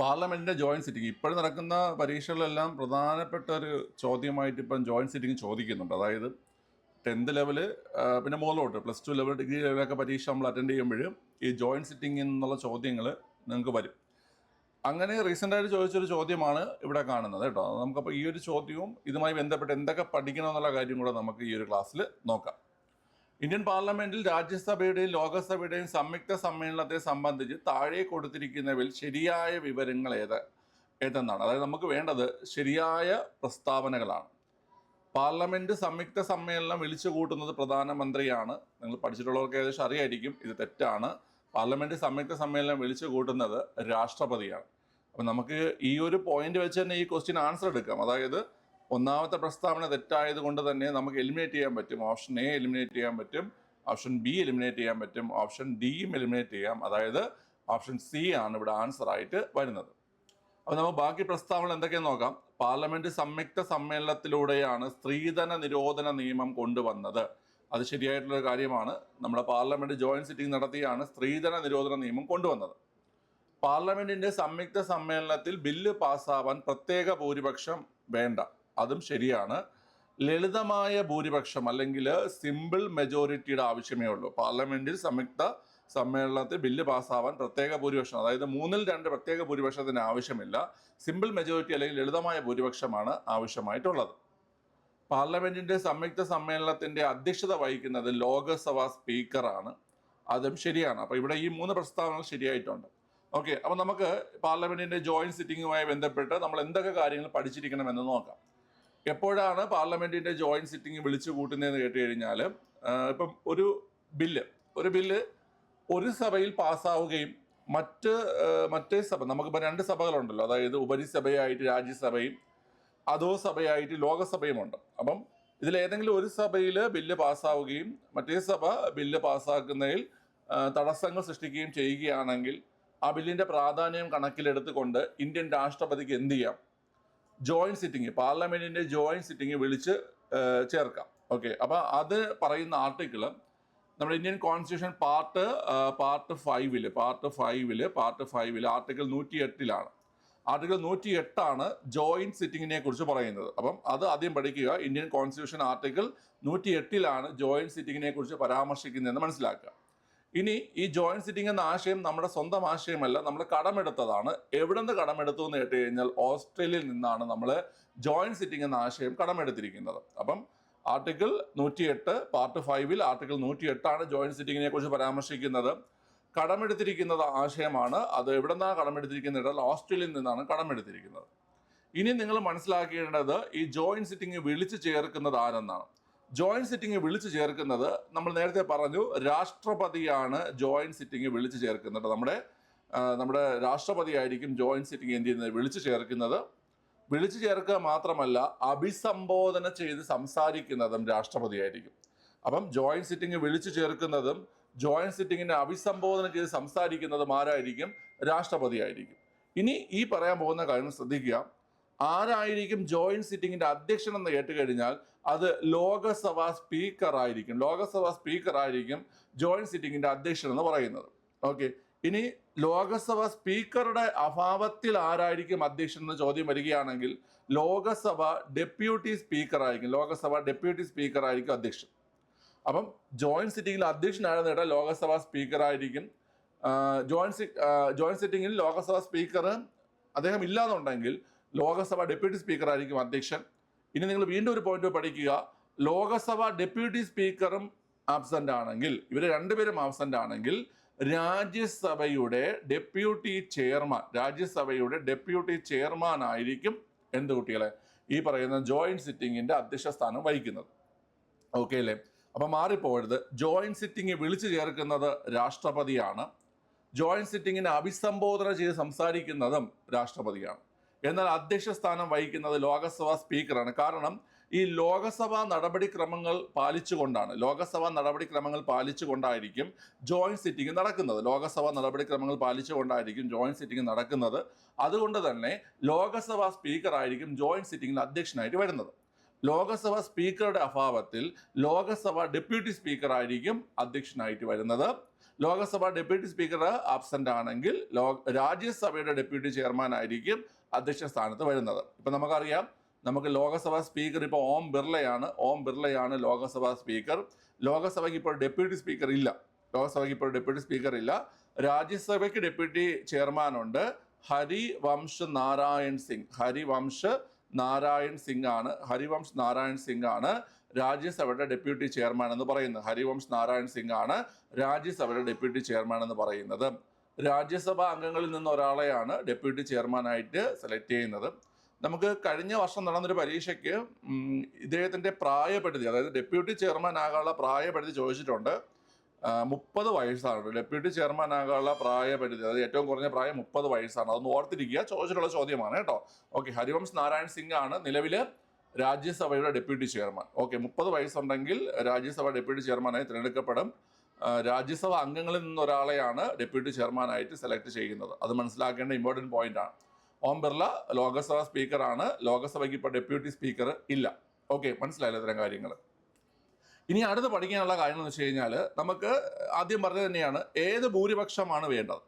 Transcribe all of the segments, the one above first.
പാർലമെന്റിന്റെ joint sitting. ഇപ്പോഴും നടക്കുന്ന പരീക്ഷകളിലെല്ലാം പ്രധാനപ്പെട്ട ഒരു ചോദ്യമായിട്ട് ഇപ്പം ജോയിന്റ് സിറ്റിംഗ് ചോദിക്കുന്നുണ്ട്. അതായത് ടെൻത്ത് ലെവൽ പിന്നെ മുകളിലോട്ട് പ്ലസ് ടു ലെവൽ ഡിഗ്രി ലെവലൊക്കെ പരീക്ഷ നമ്മൾ അറ്റൻഡ് ചെയ്യുമ്പോൾ ഈ ജോയിന്റ് സിറ്റിംഗ് എന്നുള്ള ചോദ്യങ്ങൾ നിങ്ങൾക്ക് വരും. അങ്ങനെ റീസെന്റായിട്ട് ചോദിച്ചൊരു ചോദ്യമാണ് ഇവിടെ കാണുന്നത് കേട്ടോ. നമുക്കപ്പോൾ ഈ ഒരു ചോദ്യവും ഇതുമായി ബന്ധപ്പെട്ട് എന്തൊക്കെ പഠിക്കണം എന്നുള്ള കാര്യം കൂടെ നമുക്ക് ഈ ഒരു ക്ലാസ്സിൽ നോക്കാം. ഇന്ത്യൻ പാർലമെന്റിൽ രാജ്യസഭയുടെയും ലോകസഭയുടെയും സംയുക്ത സമ്മേളനത്തെ സംബന്ധിച്ച് താഴെ കൊടുത്തിരിക്കുന്നവയിൽ ശരിയായ വിവരങ്ങൾ ഏത് ഏതെന്നാണ്? അതായത് നമുക്ക് വേണ്ടത് ശരിയായ പ്രസ്താവനകളാണ്. പാർലമെന്റ് സംയുക്ത സമ്മേളനം വിളിച്ചു കൂട്ടുന്നത് പ്രധാനമന്ത്രിയാണ്. നിങ്ങൾ പഠിച്ചിട്ടുള്ളവർക്ക് ഏകദേശം അറിയായിരിക്കും ഇത് തെറ്റാണ്. പാർലമെന്റ് സംയുക്ത സമ്മേളനം വിളിച്ചു കൂട്ടുന്നത് രാഷ്ട്രപതിയാണ്. അപ്പം നമുക്ക് ഈ ഒരു പോയിന്റ് വെച്ച് തന്നെ ഈ ക്വസ്റ്റ്യൻ ആൻസർ എടുക്കാം. അതായത് ഒന്നാമത്തെ പ്രസ്താവന തെറ്റായത് കൊണ്ട് തന്നെ നമുക്ക് എലിമിനേറ്റ് ചെയ്യാൻ പറ്റും. ഓപ്ഷൻ എ എലിമിനേറ്റ് ചെയ്യാൻ പറ്റും. ഓപ്ഷൻ ബി എലിമിനേറ്റ് ചെയ്യാൻ പറ്റും. ഓപ്ഷൻ ഡിയും എലിമിനേറ്റ് ചെയ്യാം. അതായത് ഓപ്ഷൻ സി ആണ് ഇവിടെ ആൻസർ ആയിട്ട് വരുന്നത്. അപ്പോൾ നമുക്ക് ബാക്കി പ്രസ്താവന എന്തൊക്കെയാന്ന് നോക്കാം. പാർലമെന്റ് സംയുക്ത സമ്മേളനത്തിലൂടെയാണ് സ്ത്രീധന നിരോധന നിയമം കൊണ്ടുവന്നത്. അത് ശരിയായിട്ടുള്ള ഒരു കാര്യമാണ്. നമ്മുടെ പാർലമെന്റ് ജോയിന്റ് സിറ്റിംഗ് നടത്തിയാണ് സ്ത്രീധന നിരോധന നിയമം കൊണ്ടുവന്നത്. പാർലമെന്റിന്റെ സംയുക്ത സമ്മേളനത്തിൽ ബില്ല് പാസ്സാവാൻ പ്രത്യേക ഭൂരിപക്ഷം വേണ്ട. അതും ശരിയാണ്. ലളിതമായ ഭൂരിപക്ഷം അല്ലെങ്കിൽ സിമ്പിൾ മെജോറിറ്റിയുടെ ആവശ്യമേ ഉള്ളൂ. പാർലമെന്റിൽ സംയുക്ത സമ്മേളനത്തിൽ ബില്ല് പാസ്സാവാൻ പ്രത്യേക ഭൂരിപക്ഷം അതായത് മൂന്നിൽ രണ്ട് പ്രത്യേക ഭൂരിപക്ഷത്തിന് ആവശ്യമില്ല. സിമ്പിൾ മെജോറിറ്റി അല്ലെങ്കിൽ ലളിതമായ ഭൂരിപക്ഷമാണ് ആവശ്യമായിട്ടുള്ളത്. പാർലമെന്റിന്റെ സംയുക്ത സമ്മേളനത്തിന്റെ അധ്യക്ഷത വഹിക്കുന്നത് ലോകസഭാ സ്പീക്കറാണ്. അതും ശരിയാണ്. അപ്പോൾ ഇവിടെ ഈ മൂന്ന് പ്രസ്താവനകൾ ശരിയായിട്ടുണ്ട്. ഓക്കെ. അപ്പോൾ നമുക്ക് പാർലമെന്റിന്റെ ജോയിന്റ് സിറ്റിംഗുമായി ബന്ധപ്പെട്ട് നമ്മൾ എന്തൊക്കെ കാര്യങ്ങൾ പഠിച്ചിരിക്കണം എന്ന് നോക്കാം. എപ്പോഴാണ് പാർലമെന്റിന്റെ ജോയിന്റ് സിറ്റിംഗ് വിളിച്ചു കൂട്ടുന്നതെന്ന് കേട്ട് കഴിഞ്ഞാൽ ഇപ്പം ഒരു ബില്ല് ഒരു ബില്ല് ഒരു സഭയിൽ പാസ്സാവുകയും മറ്റ് മറ്റേ സഭ നമുക്കിപ്പോൾ രണ്ട് സഭകളുണ്ടല്ലോ അതായത് ഉപരിസഭയായിട്ട് രാജ്യസഭയും അതോ സഭയായിട്ട് ലോകസഭയുമുണ്ട്. അപ്പം ഇതിൽ ഏതെങ്കിലും ഒരു സഭയിൽ ബില്ല് പാസ്സാവുകയും മറ്റേ സഭ ബില്ല് പാസ്സാക്കുന്നതിൽ തടസ്സങ്ങൾ സൃഷ്ടിക്കുകയും ചെയ്യുകയാണെങ്കിൽ ആ ബില്ലിന്റെ പ്രാധാന്യം കണക്കിലെടുത്തുകൊണ്ട് ഇന്ത്യൻ രാഷ്ട്രപതിക്ക് എന്ത് ചെയ്യാം? ജോയിന്റ് സിറ്റിംഗ് പാർലമെന്റിന്റെ ജോയിന്റ് സിറ്റിംഗ് വിളിച്ച് ചേർക്കാം. ഓക്കെ അപ്പോൾ അത് പറയുന്ന ആർട്ടിക്കിൾ നമ്മുടെ ഇന്ത്യൻ കോൺസ്റ്റിറ്റ്യൂഷൻ പാർട്ട് പാർട്ട് ഫൈവിൽ പാർട്ട് ഫൈവിൽ പാർട്ട് ഫൈവിൽ ആർട്ടിക്കിൾ നൂറ്റി എട്ടിലാണ് ആർട്ടിക്കിൾ നൂറ്റി എട്ടാണ് ജോയിന്റ് സിറ്റിങ്ങിനെ കുറിച്ച് പറയുന്നത്. അപ്പം അത് ആദ്യം പഠിക്കുക. ഇന്ത്യൻ കോൺസ്റ്റിറ്റ്യൂഷൻ ആർട്ടിക്കിൾ നൂറ്റി എട്ടിലാണ് ജോയിന്റ് സിറ്റിങ്ങിനെ കുറിച്ച് പരാമർശിക്കുന്നതെന്ന് മനസ്സിലാക്കുക. ഇനി ഈ ജോയിന്റ് സിറ്റിംഗ് എന്ന ആശയം നമ്മുടെ സ്വന്തം ആശയമല്ല നമ്മൾ കടമെടുത്തതാണ്. എവിടെ നിന്ന് കടമെടുത്തു എന്ന് കേട്ട് കഴിഞ്ഞാൽ ഓസ്ട്രേലിയയിൽ നിന്നാണ് നമ്മൾ ജോയിന്റ് സിറ്റിംഗ് എന്ന ആശയം കടമെടുത്തിരിക്കുന്നത്. അപ്പം ആർട്ടിക്കിൾ നൂറ്റിയെട്ട് പാർട്ട് ഫൈവിൽ ആർട്ടിക്കിൾ നൂറ്റി എട്ടാണ് ജോയിന്റ് സിറ്റിങ്ങിനെ കുറിച്ച് പരാമർശിക്കുന്നത്. കടമെടുത്തിരിക്കുന്നത് ആശയമാണ്. അത് എവിടെ നിന്നാണ് കടമെടുത്തിരിക്കുന്നത് ഓസ്ട്രേലിയയിൽ നിന്നാണ് കടമെടുത്തിരിക്കുന്നത്. ഇനി നിങ്ങൾ മനസ്സിലാക്കേണ്ടത് ഈ ജോയിന്റ് സിറ്റിംഗ് വിളിച്ചു ചേർക്കുന്നത് ആരെന്നാണ്? ജോയിന്റ് സിറ്റിംഗ് വിളിച്ചു ചേർക്കുന്നത് നമ്മൾ നേരത്തെ പറഞ്ഞു രാഷ്ട്രപതിയാണ് ജോയിന്റ് സിറ്റിംഗ് വിളിച്ചു ചേർക്കുന്നത്. നമ്മുടെ നമ്മുടെ രാഷ്ട്രപതി ആയിരിക്കും ജോയിന്റ് സിറ്റിംഗ് എന്ത് ചെയ്യുന്നത് വിളിച്ചു ചേർക്കുന്നത്. വിളിച്ചു ചേർക്കുക മാത്രമല്ല അഭിസംബോധന ചെയ്ത് സംസാരിക്കുന്നതും രാഷ്ട്രപതി ആയിരിക്കും അപ്പം ജോയിന്റ് സിറ്റിംഗ് വിളിച്ചു ചേർക്കുന്നതും ജോയിന്റ് സിറ്റിംഗിനെ അഭിസംബോധന ചെയ്ത് സംസാരിക്കുന്നതും ആരായിരിക്കും? രാഷ്ട്രപതി ആയിരിക്കും ഇനി ഈ പറയാൻ പോകുന്ന കാര്യം ശ്രദ്ധിക്കുക. ആരായിരിക്കും ജോയിന്റ് സിറ്റിംഗിന്റെ അധ്യക്ഷൻ എന്ന് കേട്ട് കഴിഞ്ഞാൽ അത് ലോകസഭാ സ്പീക്കർ ആയിരിക്കും ലോകസഭാ സ്പീക്കർ ആയിരിക്കും ജോയിന്റ് സിറ്റിംഗിന്റെ അധ്യക്ഷൻ എന്ന് പറയുന്നത്. ഓക്കെ. ഇനി ലോകസഭ സ്പീക്കറുടെ അഭാവത്തിൽ ആരായിരിക്കും അധ്യക്ഷൻ എന്ന് ചോദ്യം വരികയാണെങ്കിൽ ലോകസഭ ഡെപ്യൂട്ടി സ്പീക്കർ ആയിരിക്കും ലോകസഭ ഡെപ്യൂട്ടി സ്പീക്കർ ആയിരിക്കും അധ്യക്ഷൻ. അപ്പം ജോയിന്റ് സിറ്റിംഗിൽ കേട്ടാൽ ലോകസഭ സ്പീക്കർ ആയിരിക്കും ജോയിന്റ് ജോയിന്റ് സിറ്റിംഗിൽ ലോകസഭ സ്പീക്കർ അദ്ദേഹം ഇല്ലാന്നുണ്ടെങ്കിൽ ലോകസഭ ഡെപ്യൂട്ടി സ്പീക്കർ ആയിരിക്കും അധ്യക്ഷൻ. ഇനി നിങ്ങൾ വീണ്ടും ഒരു പോയിന്റ് പഠിക്കുക. ലോകസഭ ഡെപ്യൂട്ടി സ്പീക്കറും ആബ്സെന്റ് ആണെങ്കിൽ ഇവർ രണ്ടുപേരും ആബ്സെന്റ് ആണെങ്കിൽ രാജ്യസഭയുടെ ഡെപ്യൂട്ടി ചെയർമാൻ രാജ്യസഭയുടെ ഡെപ്യൂട്ടി ചെയർമാൻ ആയിരിക്കും എന്ത് കുട്ടികളെ? ഈ പറയുന്ന ജോയിന്റ് സിറ്റിംഗിന്റെ അധ്യക്ഷ സ്ഥാനം വഹിക്കുന്നത്. ഓക്കെ അല്ലേ? അപ്പൊ മാറിപ്പോകരുത് ജോയിന്റ് സിറ്റിംഗ് വിളിച്ചു ചേർക്കുന്നത് രാഷ്ട്രപതിയാണ്. ജോയിന്റ് സിറ്റിങ്ങിനെ അഭിസംബോധന ചെയ്ത് സംസാരിക്കുന്നതും രാഷ്ട്രപതിയാണ്. എന്നാൽ അധ്യക്ഷ സ്ഥാനം വഹിക്കുന്നത് ലോകസഭാ സ്പീക്കറാണ്. കാരണം ഈ ലോകസഭാ നടപടിക്രമങ്ങൾ പാലിച്ചുകൊണ്ടാണ് ലോകസഭാ നടപടിക്രമങ്ങൾ പാലിച്ചുകൊണ്ടായിരിക്കും ജോയിന്റ് സിറ്റിംഗ് നടക്കുന്നത്. ലോകസഭാ നടപടിക്രമങ്ങൾ പാലിച്ചുകൊണ്ടായിരിക്കും ജോയിന്റ് സിറ്റിംഗ് നടക്കുന്നത്. അതുകൊണ്ട് തന്നെ ലോകസഭാ സ്പീക്കറായിരിക്കും ജോയിന്റ് സിറ്റിംഗിൽ അധ്യക്ഷനായിട്ട് വരുന്നത്. ലോകസഭ സ്പീക്കറുടെ അഭാവത്തിൽ ലോകസഭ ഡെപ്യൂട്ടി സ്പീക്കറായിരിക്കും അധ്യക്ഷനായിട്ട് വരുന്നത്. ലോകസഭ ഡെപ്യൂട്ടി സ്പീക്കർ ആബ്സെന്റ് ആണെങ്കിൽ ലോ രാജ്യസഭയുടെ ഡെപ്യൂട്ടി ചെയർമാൻ ആയിരിക്കും അധ്യക്ഷ സ്ഥാനത്ത് വരുന്നത്. ഇപ്പം നമുക്കറിയാം നമുക്ക് ലോകസഭാ സ്പീക്കർ ഇപ്പോൾ ഓം ബിർളയാണ്. ഓം ബിർളയാണ് ലോകസഭാ സ്പീക്കർ. ലോകസഭയ്ക്ക് ഇപ്പോൾ ഡെപ്യൂട്ടി സ്പീക്കർ ഇല്ല. ലോകസഭയ്ക്ക് ഇപ്പോൾ ഡെപ്യൂട്ടി സ്പീക്കർ ഇല്ല. രാജ്യസഭയ്ക്ക് ഡെപ്യൂട്ടി ചെയർമാൻ ഉണ്ട് ഹരിവംശ് നാരായൺ സിംഗ്. ഹരിവംശ് നാരായൺ സിംഗ് ആണ്. ഹരിവംശ് നാരായൺ സിംഗ് ആണ് രാജ്യസഭയുടെ ഡെപ്യൂട്ടി ചെയർമാൻ എന്ന് പറയുന്നത്. ഹരിവംശ് നാരായൺ സിംഗ് ആണ് രാജ്യസഭയുടെ ഡെപ്യൂട്ടി ചെയർമാൻ എന്ന് പറയുന്നത്. രാജ്യസഭാ അംഗങ്ങളിൽ നിന്ന് ഒരാളെയാണ് ഡെപ്യൂട്ടി ചെയർമാനായിട്ട് സെലക്ട് ചെയ്യുന്നത്. നമുക്ക് കഴിഞ്ഞ വർഷം നടന്നൊരു പരീക്ഷയ്ക്ക് ഇദ്ദേഹത്തിന്റെ പ്രായപരിധി അതായത് ഡെപ്യൂട്ടി ചെയർമാൻ ആകാനുള്ള പ്രായപരിധി ചോദിച്ചിട്ടുണ്ട്. മുപ്പത് വയസ്സാണ്. ഡെപ്യൂട്ടി ചെയർമാൻ ആകാനുള്ള പ്രായപരിധി അതായത് ഏറ്റവും കുറഞ്ഞ പ്രായം മുപ്പത് വയസ്സാണ്. അതൊന്ന് ഓർത്തിരിക്കുക. ചോദിച്ചിട്ടുള്ള ചോദ്യമാണ് കേട്ടോ. ഓക്കെ ഹരിവംശ് നാരായൺ സിംഗ് ആണ് നിലവിൽ രാജ്യസഭയുടെ ഡെപ്യൂട്ടി ചെയർമാൻ. ഓക്കെ മുപ്പത് വയസ്സുണ്ടെങ്കിൽ രാജ്യസഭ ഡെപ്യൂട്ടി ചെയർമാനായി തിരഞ്ഞെടുക്കപ്പെടും. രാജ്യസഭ അംഗങ്ങളിൽ നിന്ന് ഒരാളെയാണ് ഡെപ്യൂട്ടി ചെയർമാനായിട്ട് സെലക്ട് ചെയ്യുന്നത്. അത് മനസ്സിലാക്കേണ്ട ഇമ്പോർട്ടന്റ് പോയിന്റ് ആണ്. ഓം ബിർള ലോകസഭാ സ്പീക്കറാണ്. ലോകസഭയ്ക്ക് ഇപ്പോൾ ഡെപ്യൂട്ടി സ്പീക്കർ ഇല്ല. ഓക്കെ മനസ്സിലായില്ല ഇത്തരം കാര്യങ്ങൾ ഇനി അടുത്ത് പഠിക്കാനുള്ള കാര്യം എന്ന് വെച്ച് കഴിഞ്ഞാൽ നമുക്ക് ആദ്യം പറഞ്ഞത് തന്നെയാണ് ഏത് ഭൂരിപക്ഷമാണ് വേണ്ടത്?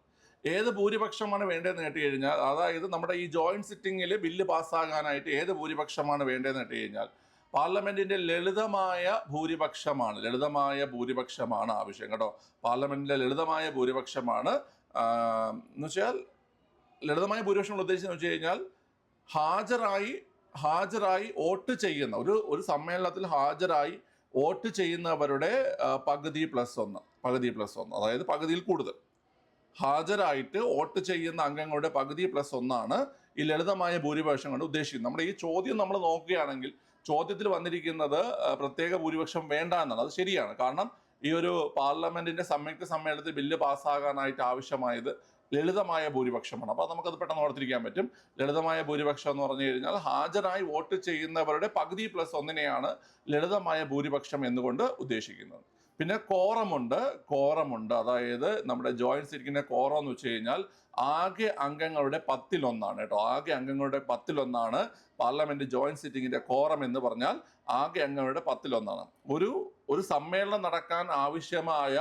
ഏത് ഭൂരിപക്ഷമാണ് വേണ്ടതെന്ന് കേട്ട് കഴിഞ്ഞാൽ അതായത് നമ്മുടെ ഈ ജോയിന്റ് സിറ്റിങ്ങിൽ ബില്ല് പാസ്സാകാനായിട്ട് ഏത് ഭൂരിപക്ഷമാണ് വേണ്ടതെന്ന് കേട്ട് കഴിഞ്ഞാൽ പാർലമെന്റിന്റെ ലളിതമായ ഭൂരിപക്ഷമാണ്. ലളിതമായ ഭൂരിപക്ഷമാണ് ആവശ്യം. കേട്ടോ? പാർലമെന്റിലെ ലളിതമായ ഭൂരിപക്ഷമാണ്. എന്ന് വെച്ചാൽ ലളിതമായ ഭൂരിപക്ഷം ഉദ്ദേശിച്ചെന്ന് വെച്ച് കഴിഞ്ഞാൽ ഹാജരായി ഹാജരായി വോട്ട് ചെയ്യുന്ന ഒരു ഒരു സമ്മേളനത്തിൽ ഹാജരായി വോട്ട് ചെയ്യുന്നവരുടെ പകുതി പ്ലസ് ഒന്ന് പകുതി പ്ലസ് ഒന്ന് അതായത് പകുതിയിൽ കൂടുതൽ. ഹാജരായിട്ട് വോട്ട് ചെയ്യുന്ന അംഗങ്ങളുടെ പകുതി പ്ലസ് ഒന്നാണ് ഈ ലളിതമായ ഭൂരിപക്ഷം കൊണ്ട് ഉദ്ദേശിക്കുന്നത്. നമ്മുടെ ഈ ചോദ്യം നമ്മൾ നോക്കുകയാണെങ്കിൽ ചോദ്യത്തിൽ വന്നിരിക്കുന്നത് പ്രത്യേക ഭൂരിപക്ഷം വേണ്ട എന്നാണ് അത് ശരിയാണ്. കാരണം ഈ ഒരു പാർലമെന്റിന്റെ സംയുക്ത സമ്മേളനത്തിൽ ബില്ല് പാസ്സാകാനായിട്ട് ആവശ്യമായത് ലളിതമായ ഭൂരിപക്ഷമാണ്. അപ്പോൾ നമുക്കത് പെട്ടെന്ന് ഓർത്തിരിക്കാൻ പറ്റും. ലളിതമായ ഭൂരിപക്ഷം എന്ന് പറഞ്ഞു കഴിഞ്ഞാൽ ഹാജരായി വോട്ട് ചെയ്യുന്നവരുടെ പകുതി പ്ലസ് ഒന്നിനെയാണ് ലളിതമായ ഭൂരിപക്ഷം എന്നുകൊണ്ട് ഉദ്ദേശിക്കുന്നത്. പിന്നെ കോറമുണ്ട്. കോറമുണ്ട്. അതായത് നമ്മുടെ ജോയിൻസ് ഇരിക്കുന്ന കോറം എന്ന് വെച്ച് കഴിഞ്ഞാൽ ആകെ അംഗങ്ങളുടെ പത്തിലൊന്നാണ് കേട്ടോ. ആകെ അംഗങ്ങളുടെ പത്തിലൊന്നാണ് പാർലമെന്റ് ജോയിന്റ് സിറ്റിംഗിന്റെ കോറം എന്ന് പറഞ്ഞാൽ ആകെ അംഗങ്ങളുടെ പത്തിലൊന്നാണ്. ഒരു ഒരു സമ്മേളനം നടക്കാൻ ആവശ്യമായ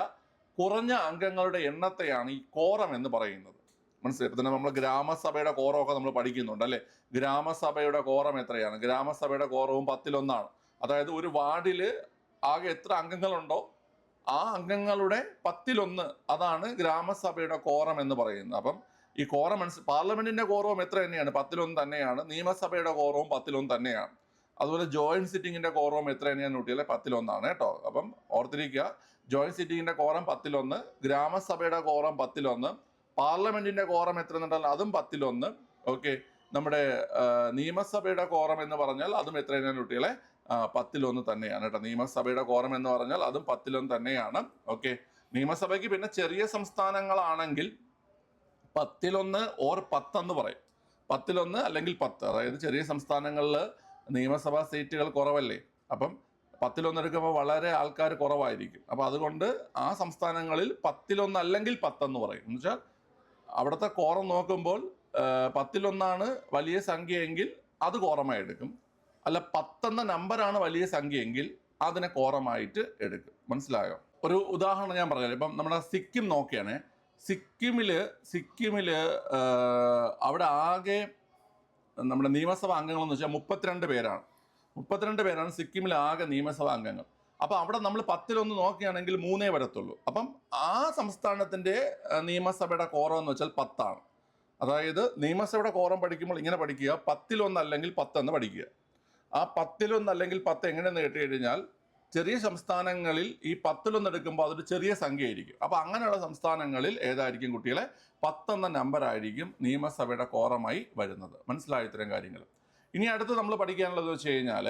കുറഞ്ഞ അംഗങ്ങളുടെ എണ്ണത്തെയാണ് ഈ കോറം എന്ന് പറയുന്നത്. മനസ്സിലായി? തന്നെ നമ്മൾ ഗ്രാമസഭയുടെ കോറമൊക്കെ നമ്മൾ പഠിക്കുന്നുണ്ട് അല്ലെ? ഗ്രാമസഭയുടെ കോറം എത്രയാണ്? ഗ്രാമസഭയുടെ കോറവും പത്തിലൊന്നാണ്. അതായത് ഒരു വാർഡിൽ ആകെ എത്ര അംഗങ്ങളുണ്ടോ ആ അംഗങ്ങളുടെ പത്തിലൊന്ന് അതാണ് ഗ്രാമസഭയുടെ കോറം എന്ന് പറയുന്നത്. അപ്പം ഈ കോറം മനസ്സിൽ പാർലമെന്റിന്റെ കോറവും എത്ര തന്നെയാണ്? പത്തിലൊന്ന് തന്നെയാണ്. നിയമസഭയുടെ കോറവും പത്തിലൊന്ന് തന്നെയാണ്. അതുപോലെ ജോയിന്റ് സിറ്റിങ്ങിന്റെ കോറവും എത്ര തന്നെയാണ് കുട്ടികളെ പത്തിലൊന്നാണ് കേട്ടോ. അപ്പം ഓർത്തിരിക്കുക ജോയിന്റ് സിറ്റിങ്ങിന്റെ കോറം പത്തിലൊന്ന് ഗ്രാമസഭയുടെ കോറം പത്തിലൊന്ന് പാർലമെന്റിന്റെ കോറം എത്ര എന്നുണ്ടാൽ അതും പത്തിലൊന്ന്. ഓക്കെ. നമ്മുടെ നിയമസഭയുടെ കോറം എന്ന് പറഞ്ഞാൽ അതും എത്ര തന്നെയാണ് കുട്ടികളെ പത്തിലൊന്ന് തന്നെയാണ് കേട്ടോ. നിയമസഭയുടെ കോറം എന്ന് പറഞ്ഞാൽ അതും പത്തിലൊന്ന് തന്നെയാണ്. ഓക്കെ. നിയമസഭയ്ക്ക് പിന്നെ ചെറിയ സംസ്ഥാനങ്ങളാണെങ്കിൽ പത്തിലൊന്ന് ഓർ പത്തെന്ന് പറയും. പത്തിലൊന്ന് അല്ലെങ്കിൽ പത്ത്. അതായത് ചെറിയ സംസ്ഥാനങ്ങളിൽ നിയമസഭാ സീറ്റുകൾ കുറവല്ലേ. അപ്പം പത്തിലൊന്നെടുക്കുമ്പോൾ വളരെ ആൾക്കാർ കുറവായിരിക്കും. അപ്പോൾ അതുകൊണ്ട് ആ സംസ്ഥാനങ്ങളിൽ പത്തിലൊന്ന് അല്ലെങ്കിൽ പത്തെന്ന് പറയും. എന്ന് വെച്ചാൽ അവിടുത്തെ കോറം നോക്കുമ്പോൾ പത്തിലൊന്നാണ് വലിയ സംഖ്യയെങ്കിൽ അത് കോറമായി എടുക്കും അല്ല പത്തെന്ന നമ്പറാണ് വലിയ സംഖ്യയെങ്കിൽ അതിനെ കോറമായിട്ട് എടുക്കും. മനസ്സിലായോ? ഒരു ഉദാഹരണം ഞാൻ പറഞ്ഞാൽ ഇപ്പം നമ്മുടെ സിക്കിം നോക്കിയാണേ സിക്കിമിൽ സിക്കിമിൽ അവിടെ ആകെ നമ്മുടെ നിയമസഭാ അംഗങ്ങൾ എന്ന് വെച്ചാൽ മുപ്പത്തിരണ്ട് പേരാണ്. മുപ്പത്തിരണ്ട് പേരാണ് സിക്കിമിലെ ആകെ നിയമസഭാ അംഗങ്ങൾ. അപ്പോൾ അവിടെ നമ്മൾ പത്തിലൊന്ന് നോക്കുകയാണെങ്കിൽ മൂന്നേ വരത്തുള്ളൂ. അപ്പം ആ സംസ്ഥാനത്തിന്റെ നിയമസഭയുടെ കോറം എന്ന് വെച്ചാൽ പത്താണ്. അതായത് നിയമസഭയുടെ കോറം പഠിക്കുമ്പോൾ ഇങ്ങനെ പഠിക്കുക. പത്തിലൊന്ന് അല്ലെങ്കിൽ പത്തെന്ന് പഠിക്കുക. ആ പത്തിലൊന്ന് അല്ലെങ്കിൽ പത്ത് എങ്ങനെയെന്ന് കേട്ട് കഴിഞ്ഞാൽ ചെറിയ സംസ്ഥാനങ്ങളിൽ ഈ പത്തിലൊന്ന് എടുക്കുമ്പോൾ അതൊരു ചെറിയ സംഖ്യയായിരിക്കും. അപ്പോൾ അങ്ങനെയുള്ള സംസ്ഥാനങ്ങളിൽ ഏതായിരിക്കും കുട്ടികളെ? പത്തെന്ന നമ്പർ ആയിരിക്കും നിയമസഭയുടെ കോറമായി വരുന്നത്. മനസ്സിലായ ഇത്തരം കാര്യങ്ങൾ ഇനി അടുത്ത് നമ്മൾ പഠിക്കാനുള്ളത് വെച്ച് കഴിഞ്ഞാൽ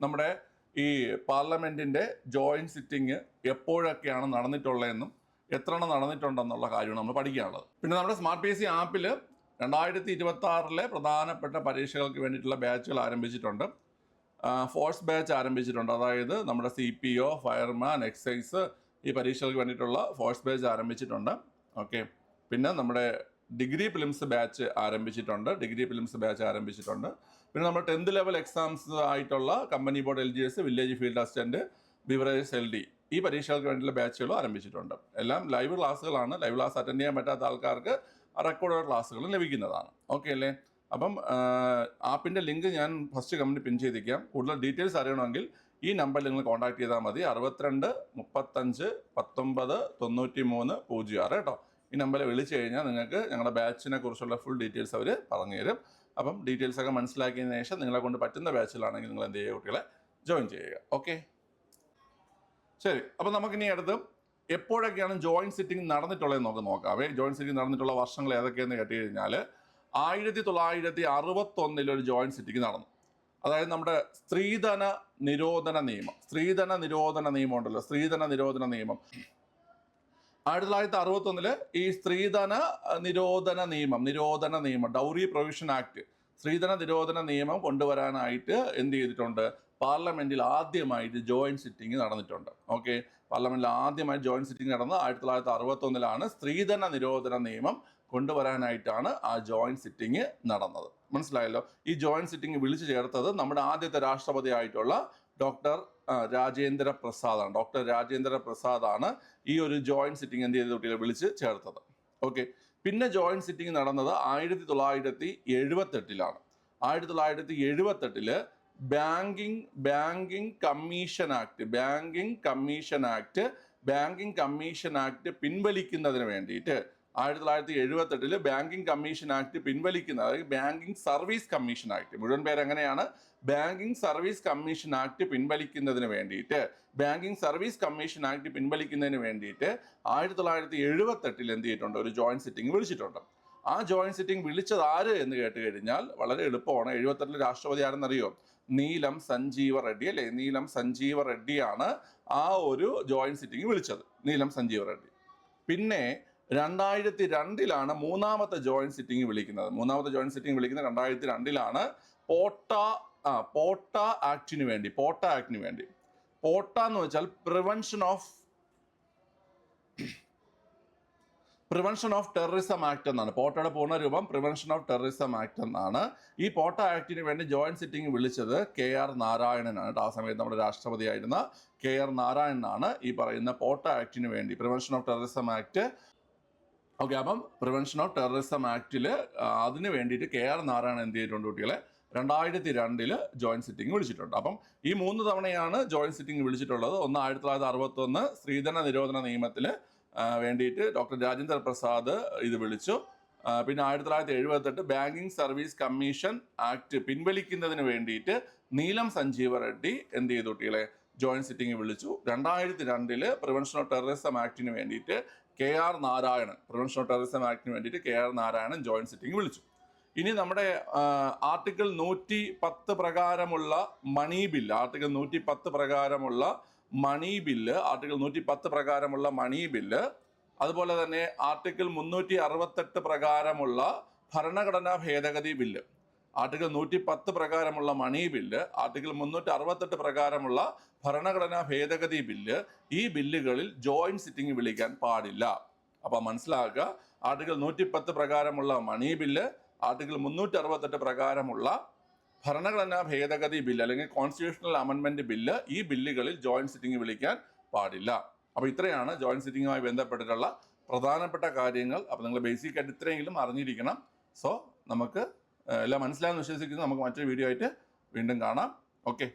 നമ്മുടെ ഈ പാർലമെന്റിന്റെ ജോയിന്റ് സിറ്റിംഗ് എപ്പോഴൊക്കെയാണ് നടന്നിട്ടുള്ളതെന്നും എത്ര എണ്ണം നടന്നിട്ടുണ്ടെന്നുള്ള കാര്യമാണ് നമ്മൾ പഠിക്കാനുള്ളത്. പിന്നെ നമ്മുടെ സ്മാർട്ട് പി സി ആപ്പിൽ രണ്ടായിരത്തി ഇരുപത്തി ആറിലെ പ്രധാനപ്പെട്ട പരീക്ഷകൾക്ക് വേണ്ടിയിട്ടുള്ള ബാച്ചുകൾ ആരംഭിച്ചിട്ടുണ്ട്. ഫോഴ്സ് ബാച്ച് ആരംഭിച്ചിട്ടുണ്ട്. അതായത് നമ്മുടെ C P O fireman excise ഈ പരീക്ഷകൾക്ക് വേണ്ടിയിട്ടുള്ള ഫോഴ്സ് ബാച്ച് ആരംഭിച്ചിട്ടുണ്ട്. ഓക്കെ പിന്നെ നമ്മുടെ ഡിഗ്രി ഫിലിംസ് ബാച്ച് ആരംഭിച്ചിട്ടുണ്ട്. ഡിഗ്രി ഫിലിംസ് ബാച്ച് ആരംഭിച്ചിട്ടുണ്ട്. പിന്നെ നമ്മുടെ ടെൻത്ത് ലെവൽ എക്സാംസ് ആയിട്ടുള്ള company board L G S village field assistant beverage L D ഈ പരീക്ഷകൾക്ക് വേണ്ടിയുള്ള ബാച്ചുകളും ആരംഭിച്ചിട്ടുണ്ട്. എല്ലാം ലൈവ് ക്ലാസ്സുകളാണ് ലൈവ് ക്ലാസ് അറ്റൻഡ് ചെയ്യാൻ പറ്റാത്ത ആൾക്കാർക്ക് റെക്കോർഡ് ക്ലാസ്സുകളും ലഭിക്കുന്നതാണ്. ഓക്കെ അല്ലേ? അപ്പം ആപ്പിന്റെ ലിങ്ക് ഞാൻ ഫസ്റ്റ് കമന്റ് പിൻ ചെയ്തിരിക്കാം. കൂടുതൽ ഡീറ്റെയിൽസ് അറിയണമെങ്കിൽ ഈ നമ്പറിൽ നിങ്ങൾ കോൺടാക്ട് ചെയ്താൽ മതി. അറുപത്തിരണ്ട് മുപ്പത്തഞ്ച് പത്തൊമ്പത് തൊണ്ണൂറ്റി മൂന്ന് പൂജ്യം ആറ് കേട്ടോ. ഈ നമ്പറിൽ വിളിച്ചു കഴിഞ്ഞാൽ നിങ്ങൾക്ക് ഞങ്ങളുടെ ബാച്ചിനെ കുറിച്ചുള്ള ഫുൾ ഡീറ്റെയിൽസ് അവർ പറഞ്ഞു തരും. അപ്പം ഡീറ്റെയിൽസ് ഒക്കെ മനസ്സിലാക്കിയതിന് ശേഷം നിങ്ങളെ കൊണ്ട് പറ്റുന്ന ബാച്ചിലാണെങ്കിൽ നിങ്ങൾ എന്ത് ചെയ്യുക കുട്ടികളെ ജോയിൻ ചെയ്യുക. ഓക്കെ ശരി. അപ്പം നമുക്കിനി അടുത്ത് എപ്പോഴൊക്കെയാണ് ജോയിന്റ് സിറ്റിംഗ് നടന്നിട്ടുള്ളത് നമുക്ക് നോക്കാവേ ജോയിന്റ് സിറ്റിംഗ് നടന്നിട്ടുള്ള വർഷങ്ങൾ ഏതൊക്കെയെന്ന് കേട്ട് കഴിഞ്ഞാൽ ആയിരത്തി തൊള്ളായിരത്തി അറുപത്തൊന്നിൽ ഒരു ജോയിന്റ് സിറ്റിംഗ് നടന്നു. അതായത് നമ്മുടെ സ്ത്രീധന നിരോധന നിയമം സ്ത്രീധന നിരോധന നിയമം ഉണ്ടല്ലോ സ്ത്രീധന നിരോധന നിയമം. ആയിരത്തി തൊള്ളായിരത്തി അറുപത്തൊന്നിൽ ഈ സ്ത്രീധന നിരോധന നിയമം നിരോധന നിയമം ഡൗറി പ്രൊവിഷൻ ആക്ട് സ്ത്രീധന നിരോധന നിയമം കൊണ്ടുവരാനായിട്ട് എന്ത് ചെയ്തിട്ടുണ്ട്? പാർലമെന്റിൽ ആദ്യമായിട്ട് ജോയിന്റ് സിറ്റിംഗ് നടന്നിട്ടുണ്ട്. ഓക്കെ? പാർലമെന്റിൽ ആദ്യമായി ജോയിന്റ് സിറ്റിംഗ് നടന്നത് ആയിരത്തി തൊള്ളായിരത്തി അറുപത്തൊന്നിലാണ് സ്ത്രീധന നിരോധന നിയമം കൊണ്ടുവരാനായിട്ടാണ് ആ ജോയിന്റ് സിറ്റിംഗ് നടന്നത്. മനസ്സിലായല്ലോ? ഈ ജോയിന്റ് സിറ്റിംഗ് വിളിച്ചു ചേർത്തത് നമ്മുടെ ആദ്യത്തെ രാഷ്ട്രപതി ആയിട്ടുള്ള ഡോക്ടർ രാജേന്ദ്ര പ്രസാദാണ് ഡോക്ടർ രാജേന്ദ്ര പ്രസാദാണ് ഈ ഒരു ജോയിന്റ് സിറ്റിംഗ് എന്ത് ചെയ്ത കുട്ടികളെ വിളിച്ച് ചേർത്തത്. ഓക്കെ പിന്നെ ജോയിന്റ് സിറ്റിംഗ് നടന്നത് ആയിരത്തി തൊള്ളായിരത്തി എഴുപത്തെട്ടിലാണ് ആയിരത്തി തൊള്ളായിരത്തി എഴുപത്തെട്ടിൽ banking banking commission act banking commission act banking commission act പിൻവലിക്കുന്നതിന് വേണ്ടിയിട്ട് ആയിരത്തി തൊള്ളായിരത്തി എഴുപത്തെട്ടിൽ ബാങ്കിങ് കമ്മീഷൻ ആക്ട് പിൻവലിക്കുന്ന അതായത് ബാങ്കിങ് സർവീസ് കമ്മീഷൻ ആക്ട് മുഴുവൻ പേര് എങ്ങനെയാണ് ബാങ്കിങ് സർവീസ് കമ്മീഷൻ ആക്ട് പിൻവലിക്കുന്നതിന് വേണ്ടിയിട്ട് ബാങ്കിങ് സർവീസ് കമ്മീഷൻ ആക്ട് പിൻവലിക്കുന്നതിന് വേണ്ടിയിട്ട് ആയിരത്തി തൊള്ളായിരത്തി എഴുപത്തെട്ടിൽ എന്ത് ചെയ്തിട്ടുണ്ട്? ഒരു ജോയിന്റ് സിറ്റിംഗ് വിളിച്ചിട്ടുണ്ട്. ആ ജോയിന്റ് സിറ്റിംഗ് വിളിച്ചത് ആര് എന്ന് കേട്ട് കഴിഞ്ഞാൽ വളരെ എളുപ്പമാണ്. എഴുപത്തെട്ടിൽ രാഷ്ട്രപതി ആരെന്നറിയോ? നീലം സഞ്ജീവ റെഡ്ഡി അല്ലേ? നീലം സഞ്ജീവ റെഡ്ഡിയാണ് ആ ഒരു ജോയിന്റ് സിറ്റിംഗ് വിളിച്ചത്. നീലം സഞ്ജീവ റെഡ്ഡി. പിന്നെ രണ്ടായിരത്തി രണ്ടിലാണ് മൂന്നാമത്തെ ജോയിന്റ് സിറ്റിംഗ് വിളിക്കുന്നത്. മൂന്നാമത്തെ ജോയിന്റ് സിറ്റിംഗ് വിളിക്കുന്നത് രണ്ടായിരത്തി രണ്ടിലാണ് പോട്ട ആ പോട്ട ആക്ടിന് വേണ്ടി പോട്ട ആക്ടിന് വേണ്ടി. പോട്ട എന്ന് വെച്ചാൽ prevention of prevention of terrorism act എന്നാണ്. പോട്ടയുടെ പൂർണരൂപം പ്രിവെൻഷൻ ഓഫ് ടെററിസം ആക്ട് എന്നാണ്. ഈ പോട്ട ആക്ടിന് വേണ്ടി ജോയിന്റ് സിറ്റിംഗ് വിളിച്ചത് കെ ആർ നാരായണനാണ്. ആ സമയത്ത് നമ്മുടെ രാഷ്ട്രപതിയായിരുന്ന കെ ആർ നാരായണനാണ് ഈ പറയുന്ന പോട്ട ആക്ടിന് വേണ്ടി. Prevention of terrorism act okay അപ്പം പ്രിവെൻഷൻ ഓഫ് ടെററിസം ആക്ടിൽ അതിന് വേണ്ടിയിട്ട് കെ ആർ നാരായണൻ എന്ത് ചെയ്തിട്ടുണ്ട് കുട്ടികളെ? രണ്ടായിരത്തി രണ്ടിൽ ജോയിന്റ് സിറ്റിംഗ് വിളിച്ചിട്ടുണ്ട്. അപ്പം ഈ മൂന്ന് തവണയാണ് ജോയിന്റ് സിറ്റിംഗ് വിളിച്ചിട്ടുള്ളത്. ഒന്ന് ആയിരത്തി തൊള്ളായിരത്തി അറുപത്തൊന്ന് സ്ത്രീധന നിരോധന നിയമത്തിൽ വേണ്ടിയിട്ട് ഡോക്ടർ രാജേന്ദ്ര പ്രസാദ് ഇത് വിളിച്ചു. പിന്നെ ആയിരത്തി തൊള്ളായിരത്തി എഴുപത്തെട്ട് ബാങ്കിങ് സർവീസ് കമ്മീഷൻ ആക്ട് പിൻവലിക്കുന്നതിന് വേണ്ടിയിട്ട് നീലം സഞ്ജീവ റെഡ്ഡി എന്ത് ചെയ്തു കുട്ടികളെ? ജോയിന്റ് സിറ്റിംഗ് വിളിച്ചു. രണ്ടായിരത്തി രണ്ടിൽ പ്രിവെൻഷൻ ഓഫ് ടെററിസം ആക്ടിന് വേണ്ടിയിട്ട് K R Narayanan prevention of terrorism ആക്ടിന് വേണ്ടിയിട്ട് K R Narayanan joint sitting വിളിച്ചു. ഇനി നമ്മുടെ ആർട്ടിക്കിൾ നൂറ്റി പത്ത് പ്രകാരമുള്ള മണി ബില്ല് ആർട്ടിക്കിൾ നൂറ്റി പത്ത് പ്രകാരമുള്ള മണി ബില്ല് ആർട്ടിക്കിൾ നൂറ്റി പത്ത് പ്രകാരമുള്ള മണി ബില്ല് അതുപോലെ തന്നെ ആർട്ടിക്കിൾ മുന്നൂറ്റി അറുപത്തെട്ട് പ്രകാരമുള്ള ഭരണഘടനാ ഭേദഗതി ബില്ല് ആർട്ടിക്കിൾ നൂറ്റി പത്ത് പ്രകാരമുള്ള മണി ബില്ല് ആർട്ടിക്കിൾ മുന്നൂറ്റി അറുപത്തെട്ട് പ്രകാരമുള്ള ഭരണഘടനാ ഭേദഗതി ബില്ല് ഈ ബില്ലുകളിൽ ജോയിന്റ് സിറ്റിംഗ് വിളിക്കാൻ പാടില്ല. അപ്പൊ മനസ്സിലാക്കുക ആർട്ടിക്കിൾ നൂറ്റി പത്ത് പ്രകാരമുള്ള മണി ബില്ല് ആർട്ടിക്കിൾ മുന്നൂറ്റി അറുപത്തെട്ട് പ്രകാരമുള്ള ഭരണഘടനാ ഭേദഗതി ബില്ല് അല്ലെങ്കിൽ കോൺസ്റ്റിറ്റ്യൂഷണൽ അമെൻമെന്റ് ബില്ല് ഈ ബില്ലുകളിൽ ജോയിന്റ് സിറ്റിംഗ് വിളിക്കാൻ പാടില്ല. അപ്പോൾ ഇത്രയാണ് ജോയിന്റ് സിറ്റിംഗുമായി ബന്ധപ്പെട്ടിട്ടുള്ള പ്രധാനപ്പെട്ട കാര്യങ്ങൾ. അപ്പോൾ നിങ്ങൾ ബേസിക് ആയിട്ട് ഇത്രയെങ്കിലും അറിഞ്ഞിരിക്കണം. സോ നമുക്ക് എല്ലാം മനസ്സിലായെന്ന് വിശ്വസിക്കുന്നു. നമുക്ക് മറ്റൊരു വീഡിയോ ആയിട്ട് വീണ്ടും കാണാം. ഓക്കെ